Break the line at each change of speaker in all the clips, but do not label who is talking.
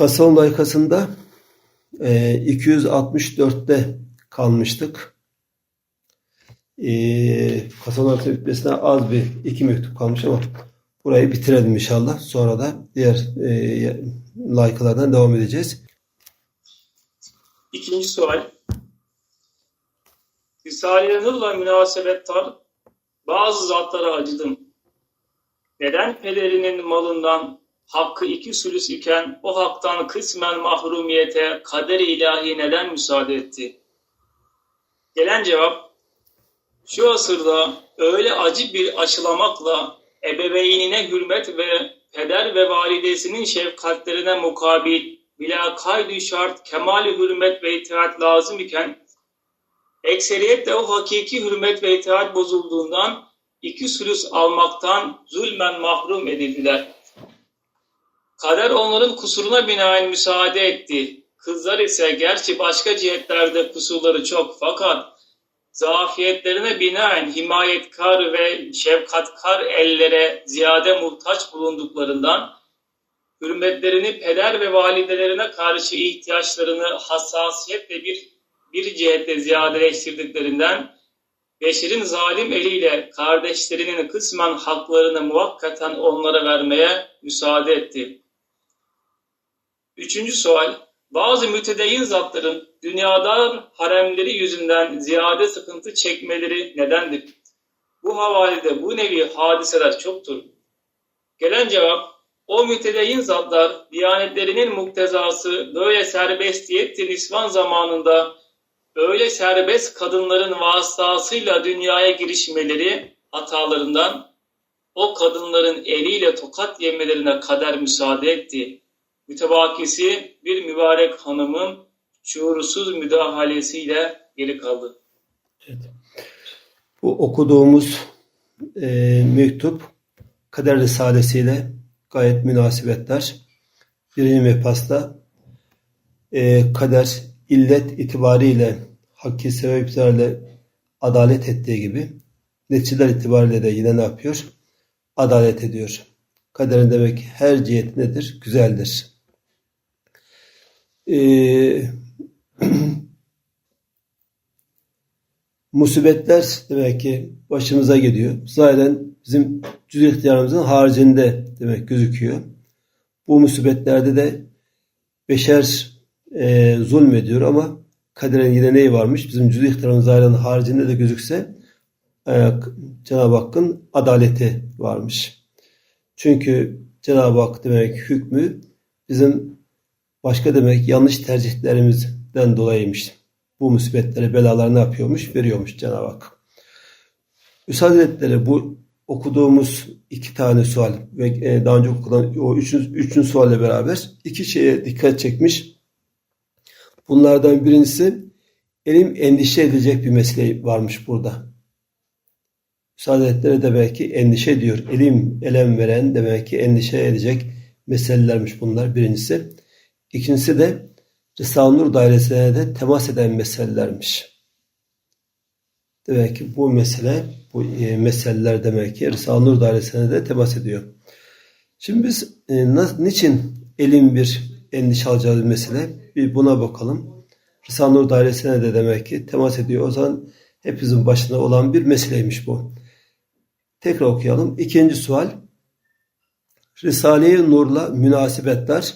Kasson layıkasında e, 264'te kalmıştık. E, Kasson layıkası bitmesine az bir iki mektup kalmış ama burayı bitirelim inşallah. Sonra da diğer e, layıkalardan devam edeceğiz.
İkinci sual. Risale-i Nur'la münasebettar bazı zatlara acıdım. Neden pederinin malından hakkı iki sülüs iken o haktan kısmen mahrumiyete kader-i ilahi neden müsaade etti? Gelen cevap şu asırda öyle acı bir aşılamakla ebeveynine hürmet ve peder ve validesinin şefkatlerine mukabil bila kaydı şart kemali hürmet ve itaat lazım iken ekseriyetle o hakiki hürmet ve itaat bozulduğundan iki sülüs almaktan zulmen mahrum edildiler. Kader onların kusuruna binaen müsaade etti. Kızlar ise gerçi başka cihetlerde kusurları çok fakat zafiyetlerine binaen himayetkar ve şefkatkar ellere ziyade muhtaç bulunduklarından hürmetlerini peder ve validelerine karşı ihtiyaçlarını hassasiyetle bir bir cihette ziyadeleştirdiklerinden beşerin zalim eliyle kardeşlerinin kısmen haklarını muvakkaten onlara vermeye müsaade etti. Üçüncü sual, bazı mütedeyyin zatların dünyada haremleri yüzünden ziyade sıkıntı çekmeleri nedendir? Bu havalede bu nevi hadiseler çoktur. Gelen cevap, o mütedeyyin zatlar diyanetlerinin muktezası böyle serbestiyetti nisvan zamanında öyle serbest kadınların vasıtasıyla dünyaya girişmeleri hatalarından o kadınların eliyle tokat yemelerine kader müsaade etti. Mütebakisi bir mübarek hanımın şuursuz müdahalesiyle geri kaldı.
Evet. Bu okuduğumuz e, mektup Kader Risalesiyle gayet münasebetler. Birinci mefasta e, kader illet itibariyle hakki sebeplerle adalet ettiği gibi neticeler itibariyle de yine ne yapıyor? Adalet ediyor. Kaderin demek her cihet nedir? Güzeldir. Ee, musibetler demek ki başımıza geliyor. Zaten bizim cüz ihtiyarımızın haricinde demek gözüküyor. Bu musibetlerde de beşer e, zulmediyor ama kaderin yine neyi varmış? Bizim cüz ihtiyarımız zaten haricinde de gözükse e, Cenab-ı Hakk'ın adaleti varmış. Çünkü Cenab-ı Hak demek hükmü bizim başka demek yanlış tercihlerimizden dolayıymış. Bu musibetleri, belalar ne yapıyormuş? Veriyormuş Cenab-ı Hak. Üstad Hazretleri bu okuduğumuz iki tane sual ve e, daha önce okulan o üçüncü, üçüncü sualle beraber iki şeye dikkat çekmiş. Bunlardan birincisi elim endişe edecek bir mesele varmış burada. Üstad Hazretleri de belki endişe ediyor. Elim elem veren demek ki endişe edecek meselelermiş bunlar birincisi. İkincisi de Risale-i Nur dairesine de temas eden meselelermiş. Demek ki bu mesele, bu e, meseleler demek ki Risale-i Nur dairesine de temas ediyor. Şimdi biz e, nasıl, niçin elin bir endişe alacağı bir mesele? Bir buna bakalım. Risale-i Nur dairesine de demek ki temas ediyor. O zaman hepimizin başında olan bir meseleymiş bu. Tekrar okuyalım. İkinci sual. Risale-i Nur'la münasebetler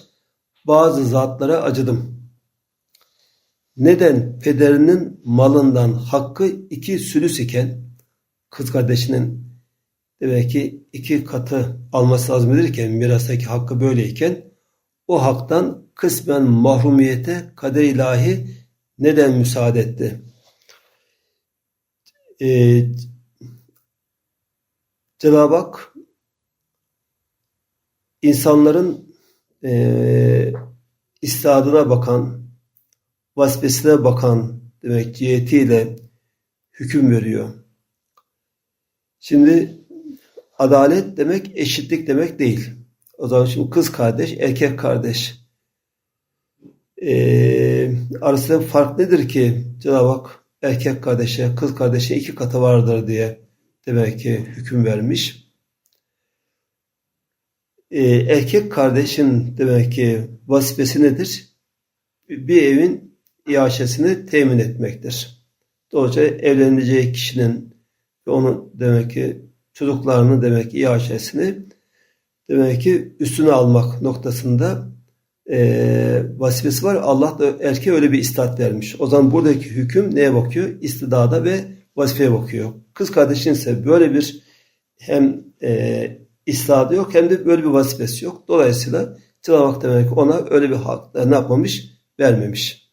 bazı zatlara acıdım. Neden pederinin malından hakkı iki sülüs iken kız kardeşinin demek ki iki katı alması lazım mirastaki hakkı böyleyken o haktan kısmen mahrumiyete kader ilahi neden müsaade etti? Ee, Cenab-ı Hak insanların e, istadına bakan, vazifesine bakan demek cihetiyle hüküm veriyor. Şimdi adalet demek eşitlik demek değil. O zaman şimdi kız kardeş, erkek kardeş. Ee, arasında fark nedir ki Cenab-ı Hak erkek kardeşe, kız kardeşe iki katı vardır diye demek ki hüküm vermiş. E, erkek kardeşin demek ki vazifesi nedir? Bir evin iaşesini temin etmektir. Dolayısıyla evleneceği kişinin ve onun demek ki çocuklarının demek ki iaşesini demek ki üstüne almak noktasında e, vazifesi var. Allah da erkeğe öyle bir istat vermiş. O zaman buradaki hüküm neye bakıyor? İstidada ve vazifeye bakıyor. Kız kardeşin ise böyle bir hem e, istidadı yok hem de böyle bir vazifesi yok. Dolayısıyla Cenab-ı Hak demek ona öyle bir hak e, ne yapmamış? Vermemiş.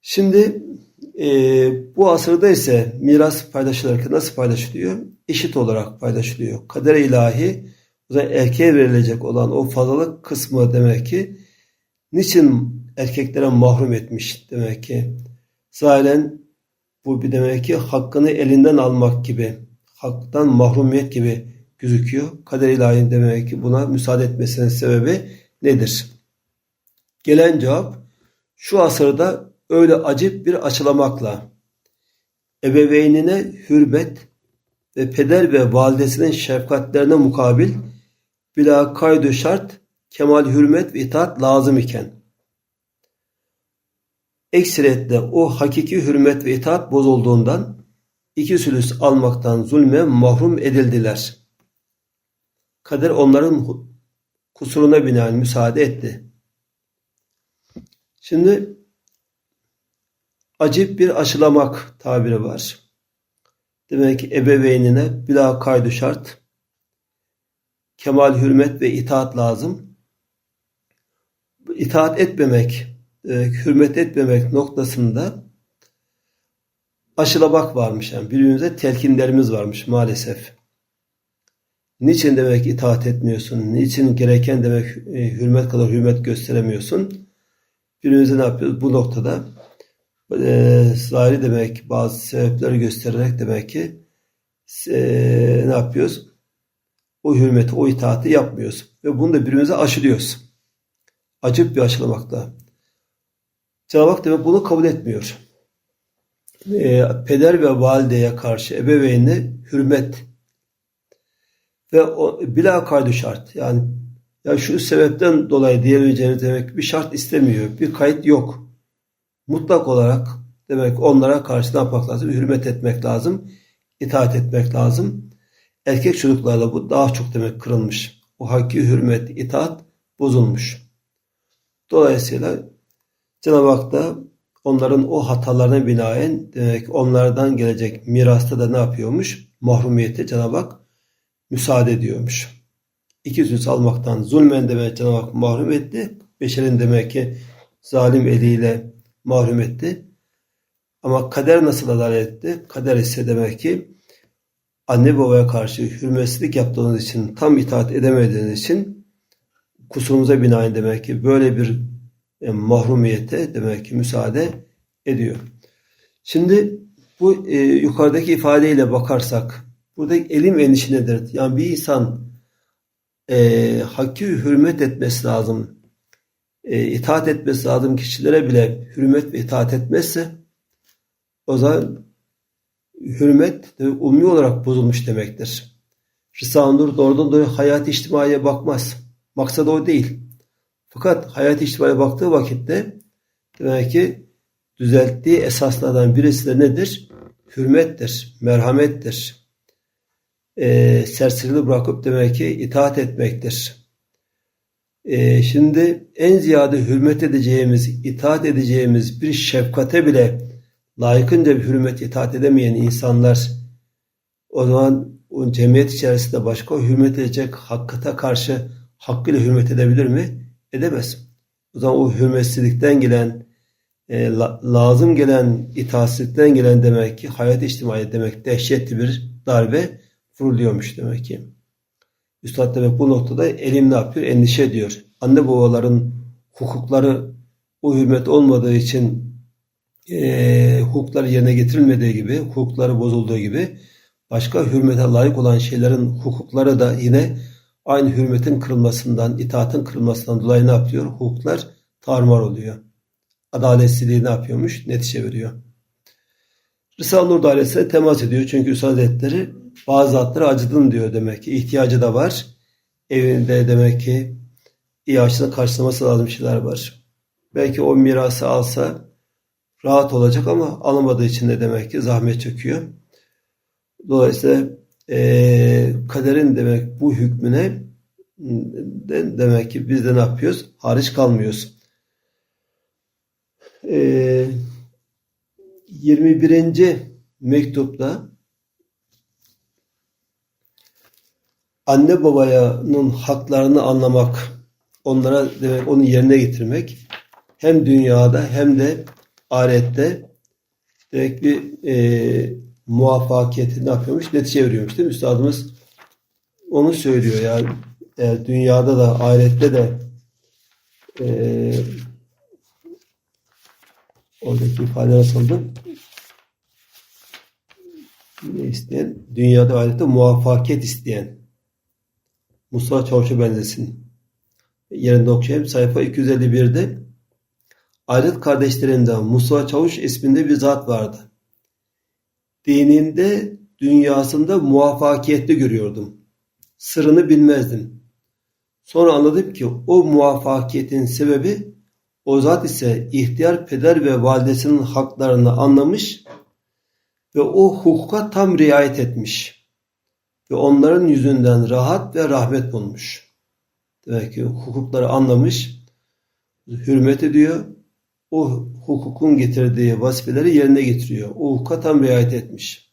Şimdi e, bu asırda ise miras paylaşılırken nasıl paylaşılıyor? Eşit olarak paylaşılıyor. Kader ilahi o zaman erkeğe verilecek olan o fazlalık kısmı demek ki niçin erkeklere mahrum etmiş demek ki. Zahiren bu bir demek ki hakkını elinden almak gibi, haktan mahrumiyet gibi gözüküyor. Kader ilahi demek ki buna müsaade etmesinin sebebi nedir? Gelen cevap şu asırda öyle acip bir açılamakla ebeveynine hürmet ve peder ve validesinin şefkatlerine mukabil bila kaydu şart kemal hürmet ve itaat lazım iken ekseriyetle o hakiki hürmet ve itaat bozulduğundan iki sülüs almaktan zulme mahrum edildiler. Kader onların kusuruna binaen müsaade etti. Şimdi acip bir aşılamak tabiri var. Demek ki ebeveynine bila kaydu şart kemal hürmet ve itaat lazım. İtaat etmemek, e, hürmet etmemek noktasında aşılamak varmış. Yani birbirimize telkinlerimiz varmış maalesef. Niçin demek itaat etmiyorsun? Niçin gereken demek e, hürmet kadar hürmet gösteremiyorsun? Birbirimize ne yapıyoruz? Bu noktada e, zahiri demek bazı sebepleri göstererek demek ki e, ne yapıyoruz? O hürmeti, o itaati yapmıyoruz. Ve bunu da birbirimize aşılıyoruz. Acıp bir aşılamakla. Cenab-ı Hak demek bunu kabul etmiyor. E, peder ve valideye karşı ebeveynine hürmet ve o, bila kaydı şart. Yani ya şu sebepten dolayı diyebileceğiniz demek bir şart istemiyor. Bir kayıt yok. Mutlak olarak demek onlara karşı ne yapmak lazım? Hürmet etmek lazım. itaat etmek lazım. Erkek çocuklarla bu daha çok demek kırılmış. O hakki hürmet, itaat bozulmuş. Dolayısıyla Cenab-ı Hak da onların o hatalarına binaen demek onlardan gelecek mirasta da ne yapıyormuş? Mahrumiyeti Cenab-ı Hak müsaade ediyormuş. İki süs almaktan zulmen demek Cenab-ı Hak mahrum etti. Beşerin demek ki zalim eliyle mahrum etti. Ama kader nasıl adalet etti? Kader ise demek ki anne babaya karşı hürmetsizlik yaptığınız için, tam itaat edemediğiniz için kusurumuza binaen demek ki böyle bir e, mahrumiyete demek ki müsaade ediyor. Şimdi bu e, yukarıdaki ifadeyle bakarsak burada elim endişi nedir? Yani bir insan e, hakki hürmet etmesi lazım. E, itaat etmesi lazım kişilere bile hürmet ve itaat etmezse o zaman hürmet de ummi olarak bozulmuş demektir. Rıza-ı Nur doğrudan doğruya hayat içtimaiye bakmaz. Maksadı o değil. Fakat hayat içtimaiye baktığı vakitte demek ki düzelttiği esaslardan birisi de nedir? Hürmettir, merhamettir. E, serserili bırakıp demek ki itaat etmektir. E, şimdi en ziyade hürmet edeceğimiz, itaat edeceğimiz bir şefkate bile layıkınca bir hürmet itaat edemeyen insanlar o zaman o cemiyet içerisinde başka hürmet edecek hakikate karşı hakkıyla hürmet edebilir mi? Edemez. O zaman o hürmetsizlikten gelen e, la, lazım gelen itaatsizlikten gelen demek ki hayat içtimai demek dehşetli bir darbe vuruluyormuş demek ki. Üstad demek bu noktada elim ne yapıyor? Endişe ediyor. Anne babaların hukukları o hürmet olmadığı için e, hukukları yerine getirilmediği gibi, hukukları bozulduğu gibi başka hürmete layık olan şeylerin hukukları da yine aynı hürmetin kırılmasından, itaatın kırılmasından dolayı ne yapıyor? Hukuklar tarmar oluyor. Adaletsizliği ne yapıyormuş? Netice veriyor. Risale-i Nur dairesine temas ediyor. Çünkü Üstad Hazretleri bazı zatlara acıdın diyor demek ki. ihtiyacı da var. evinde demek ki açıdan karşılaması lazım şeyler var. Belki o mirası alsa rahat olacak ama alamadığı için de demek ki zahmet çekiyor. Dolayısıyla eee, kaderin demek bu hükmüne de, demek ki biz de ne yapıyoruz? Hariç kalmıyoruz. Eee 21. mektupta anne babanın haklarını anlamak, onlara demek onu yerine getirmek hem dünyada hem de ahirette demek bir e, muvaffakiyeti ne yapıyormuş? Netice veriyormuş değil mi? Üstadımız onu söylüyor yani eğer dünyada da ahirette de e, oradaki ifade nasıldı? Ne isteyen? Dünyada ve ahirette muvaffakiyet isteyen. Mustafa Çavuş'a benzesin. Yerinde okuyayım. Sayfa 251'de ahiret kardeşlerinden Mustafa Çavuş isminde bir zat vardı. Dininde, dünyasında muvaffakiyetli görüyordum. Sırrını bilmezdim. Sonra anladım ki o muvaffakiyetin sebebi o zat ise ihtiyar peder ve validesinin haklarını anlamış ve o hukuka tam riayet etmiş ve onların yüzünden rahat ve rahmet bulmuş. Demek ki hukukları anlamış, hürmet ediyor, o hukukun getirdiği vazifeleri yerine getiriyor. O hukuka tam riayet etmiş.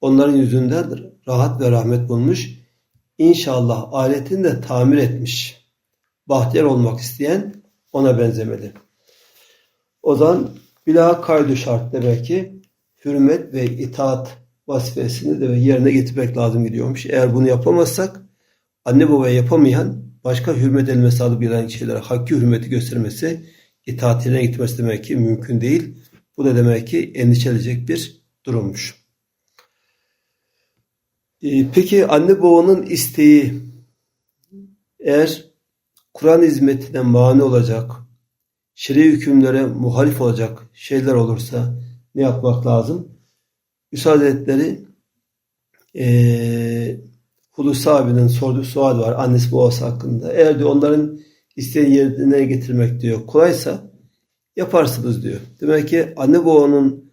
Onların yüzünden rahat ve rahmet bulmuş. İnşallah aletini de tamir etmiş. Bahtiyar olmak isteyen ona benzemeli. O zaman bila kaydı şart demek ki hürmet ve itaat vazifesini de yerine getirmek lazım gidiyormuş. Eğer bunu yapamazsak anne babaya yapamayan başka hürmet edilmesi adı bilen şeylere hakki hürmeti göstermesi, itaat yerine gitmesi demek ki mümkün değil. Bu da demek ki endişelenecek bir durummuş. Ee, Peki anne babanın isteği eğer Kur'an hizmetine mani olacak, şer'i hükümlere muhalif olacak şeyler olursa ne yapmak lazım? Üstad Hazretleri eee Hulusi abinin sorduğu sual var annesi babası hakkında. Eğer diyor onların isteğini yerine getirmek diyor kolaysa yaparsınız diyor. Demek ki anne babanın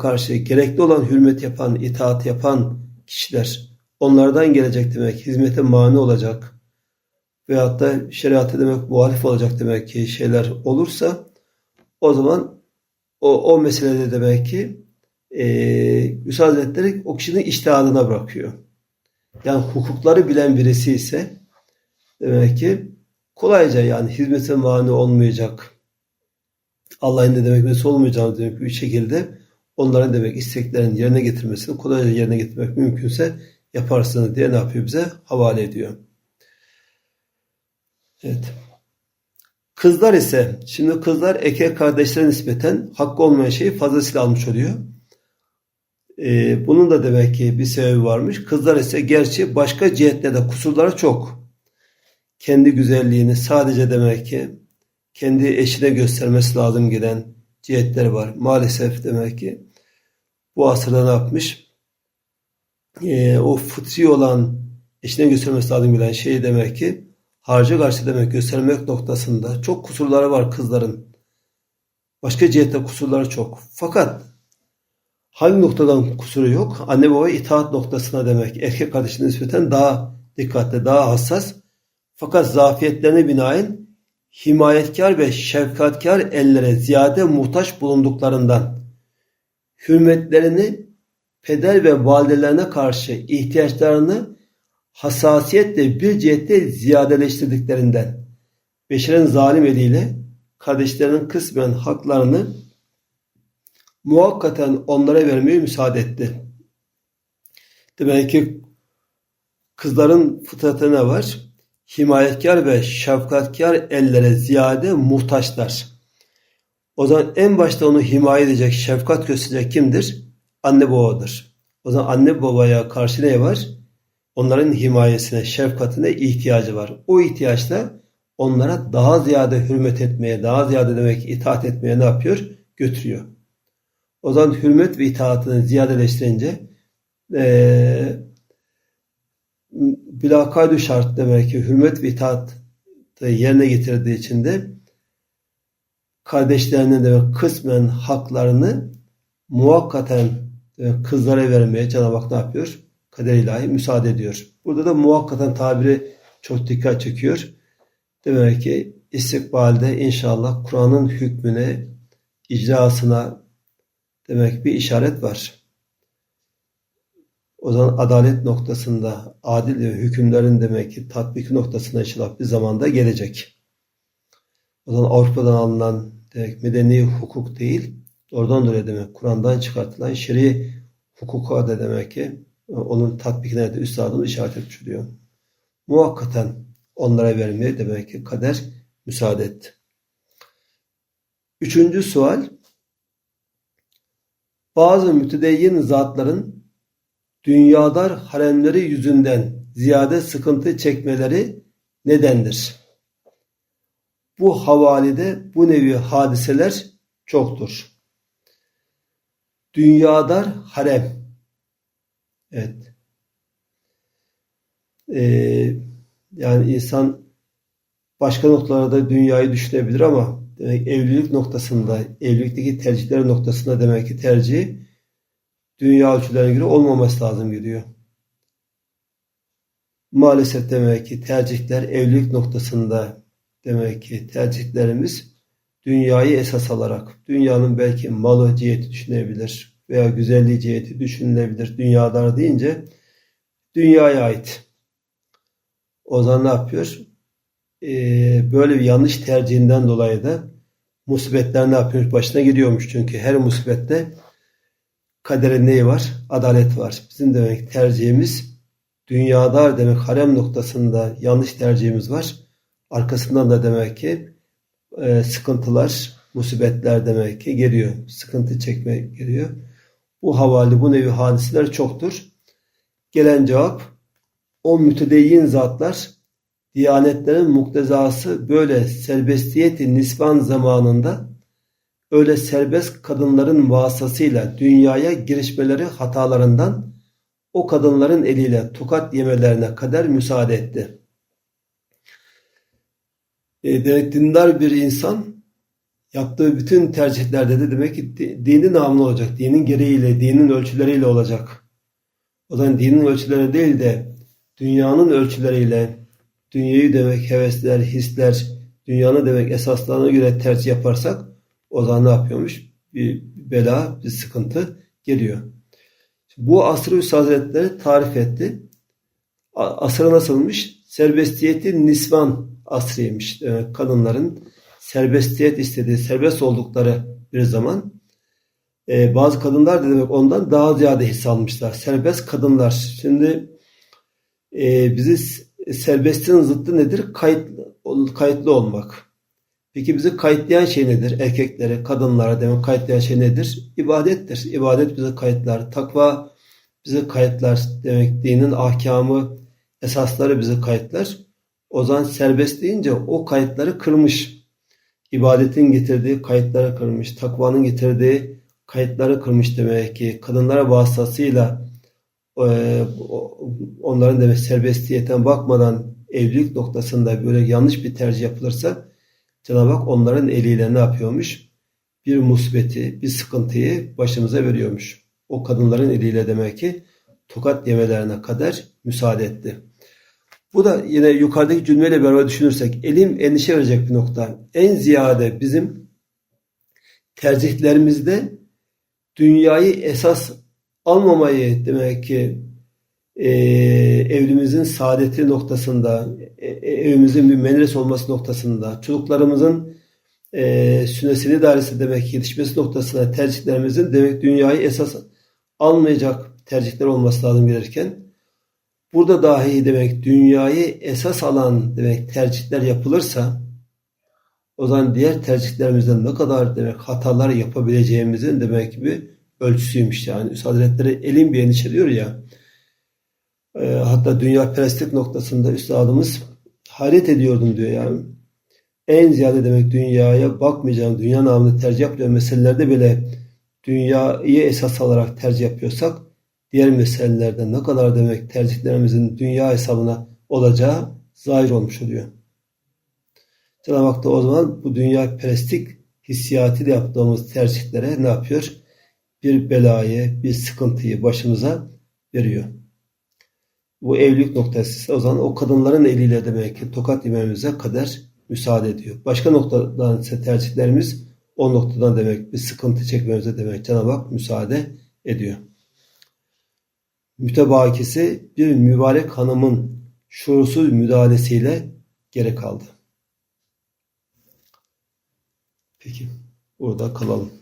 karşı gerekli olan hürmet yapan, itaat yapan kişiler onlardan gelecek demek, hizmete mani olacak veyahut da şeriata demek muhalif olacak demek ki şeyler olursa o zaman o, o meselede demek ki e, Üstad Hazretleri o kişinin iştihadına bırakıyor. Yani hukukları bilen birisi ise demek ki kolayca yani hizmete mani olmayacak. Allah'ın ne demek nesi olmayacağını demek bir şekilde onların demek isteklerini yerine getirmesini kolayca yerine getirmek mümkünse yaparsınız diye ne yapıyor bize? Havale ediyor. Evet. Kızlar ise, şimdi kızlar erkek kardeşlerine nispeten hakkı olmayan şeyi fazlasıyla almış oluyor. Ee, bunun da demek ki bir sebebi varmış. Kızlar ise gerçi başka cihetlerde kusurları çok. Kendi güzelliğini sadece demek ki kendi eşine göstermesi lazım gelen cihetleri var. Maalesef demek ki bu asırda ne yapmış? Ee, o fıtri olan eşine göstermesi lazım gelen şeyi demek ki harca karşı demek göstermek noktasında çok kusurları var kızların. Başka cihette kusurları çok. Fakat hangi noktadan kusuru yok? Anne baba itaat noktasına demek. Erkek kardeşine nispeten daha dikkatli, daha hassas. Fakat zafiyetlerine binaen himayetkar ve şefkatkar ellere ziyade muhtaç bulunduklarından hürmetlerini peder ve validelerine karşı ihtiyaçlarını hassasiyetle bir cihette ziyadeleştirdiklerinden beşerin zalim eliyle kardeşlerinin kısmen haklarını muhakkaten onlara vermeye müsaade etti. Demek ki kızların fıtratına var. Himayetkar ve şefkatkar ellere ziyade muhtaçlar. O zaman en başta onu himaye edecek, şefkat gösterecek kimdir? Anne babadır. O zaman anne babaya karşı ne var? Onların himayesine, şefkatine ihtiyacı var. O ihtiyaçla onlara daha ziyade hürmet etmeye, daha ziyade demek itaat etmeye ne yapıyor? Götürüyor. O zaman hürmet ve itaatını ziyadeleştirince ee, Bilakaydu şart demek ki hürmet ve itaat yerine getirdiği için de kardeşlerine de kısmen haklarını muhakkaten e, kızlara vermeye Cenab-ı Hak ne yapıyor? Kader ilahi müsaade ediyor. Burada da muhakkaten tabiri çok dikkat çekiyor. Demek ki istikbalde inşallah Kur'an'ın hükmüne, icrasına demek bir işaret var. O zaman adalet noktasında adil hükümlerin demek ki tatbik noktasına inşallah bir zamanda gelecek. O zaman Avrupa'dan alınan demek medeni hukuk değil, oradan dolayı demek Kur'an'dan çıkartılan şer'i hukuka da demek ki onun tatbikine de üstadımız işaret etmiş oluyor. Muhakkaten onlara vermeye demek ki kader müsaade etti. Üçüncü sual, bazı mütedeyyin zatların dünyadar haremleri yüzünden ziyade sıkıntı çekmeleri nedendir? Bu havalide bu nevi hadiseler çoktur. Dünyadar harem. Evet. Ee, yani insan başka noktalarda dünyayı düşünebilir ama demek evlilik noktasında, evlilikteki tercihler noktasında demek ki tercihi dünya ölçülerine göre olmaması lazım geliyor. Maalesef demek ki tercihler evlilik noktasında demek ki tercihlerimiz dünyayı esas alarak, dünyanın belki malı ciheti düşünebilir veya güzelliği ciheti düşünülebilir. Dünyadar deyince dünyaya ait. O zaman ne yapıyor? Ee, böyle bir yanlış tercihinden dolayı da musibetler ne yapıyor? Başına geliyormuş. Çünkü her musibette kaderin neyi var? Adalet var. Bizim demek tercihimiz dünyadar demek harem noktasında yanlış tercihimiz var. Arkasından da demek ki e, sıkıntılar, musibetler demek ki geliyor. Sıkıntı çekme geliyor. Bu havali, bu nevi hadiseler çoktur. Gelen cevap o mütedeyyin zatlar Diyanetlerin muktezası böyle serbestiyeti nisban zamanında öyle serbest kadınların vasıtasıyla dünyaya girişmeleri hatalarından o kadınların eliyle tokat yemelerine kadar müsaade etti. E, demek dindar bir insan yaptığı bütün tercihlerde de demek ki dini namlı olacak. Dinin gereğiyle, dinin ölçüleriyle olacak. O zaman dinin ölçüleri değil de dünyanın ölçüleriyle, dünyayı demek hevesler, hisler, dünyanın demek esaslarına göre tercih yaparsak o zaman ne yapıyormuş? Bir bela, bir sıkıntı geliyor. Bu asrı Üstad Hazretleri tarif etti. Asrı nasılmış? Serbestiyeti nisvan asrıymış. Demek kadınların serbestiyet istediği, serbest oldukları bir zaman. Ee, bazı kadınlar da demek ondan daha ziyade his almışlar. Serbest kadınlar. Şimdi e, bizi serbestliğin zıttı nedir? Kayıt, kayıtlı olmak. Peki bizi kayıtlayan şey nedir? Erkeklere, kadınlara demek kayıtlayan şey nedir? İbadettir. İbadet bizi kayıtlar. Takva bizi kayıtlar. Demek dinin ahkamı, esasları bizi kayıtlar. O zaman serbest deyince o kayıtları kırmış. İbadetin getirdiği kayıtları kırmış. Takvanın getirdiği kayıtları kırmış demek ki. Kadınlara vasıtasıyla e, onların demek serbestiyeten bakmadan evlilik noktasında böyle yanlış bir tercih yapılırsa Cenab-ı Hak onların eliyle ne yapıyormuş? Bir musibeti, bir sıkıntıyı başımıza veriyormuş. O kadınların eliyle demek ki tokat yemelerine kadar müsaade etti. Bu da yine yukarıdaki cümleyle beraber düşünürsek elim endişe verecek bir nokta. En ziyade bizim tercihlerimizde dünyayı esas almamayı demek ki e, evimizin saadeti noktasında, e, evimizin bir menres olması noktasında, çocuklarımızın e, sünnesini dairesi demek yetişmesi noktasında tercihlerimizin demek dünyayı esas almayacak tercihler olması lazım gelirken burada dahi demek dünyayı esas alan demek tercihler yapılırsa o zaman diğer tercihlerimizden ne kadar demek hatalar yapabileceğimizin demek gibi ölçüsüymüş yani. Üstad Hazretleri elin bir endişe diyor ya e, hatta dünya perestlik noktasında üstadımız hayret ediyordum diyor yani. En ziyade demek dünyaya bakmayacağım, dünya namını tercih yapacağım meselelerde bile dünyayı esas alarak tercih yapıyorsak diğer meselelerde ne kadar demek tercihlerimizin dünya hesabına olacağı zahir olmuş oluyor. Cenab-ı Hak da o zaman bu dünya perestlik hissiyatıyla yaptığımız tercihlere ne yapıyor? Bir belayı, bir sıkıntıyı başımıza veriyor. Bu evlilik noktası o zaman o kadınların eliyle demek ki tokat yememize kadar müsaade ediyor. Başka noktadan ise tercihlerimiz o noktadan demek bir sıkıntı çekmemize demek Cenab-ı Hak müsaade ediyor. Mütebakisi bir mübarek hanımın şuursuz müdahalesiyle geri kaldı. Peki burada kalalım.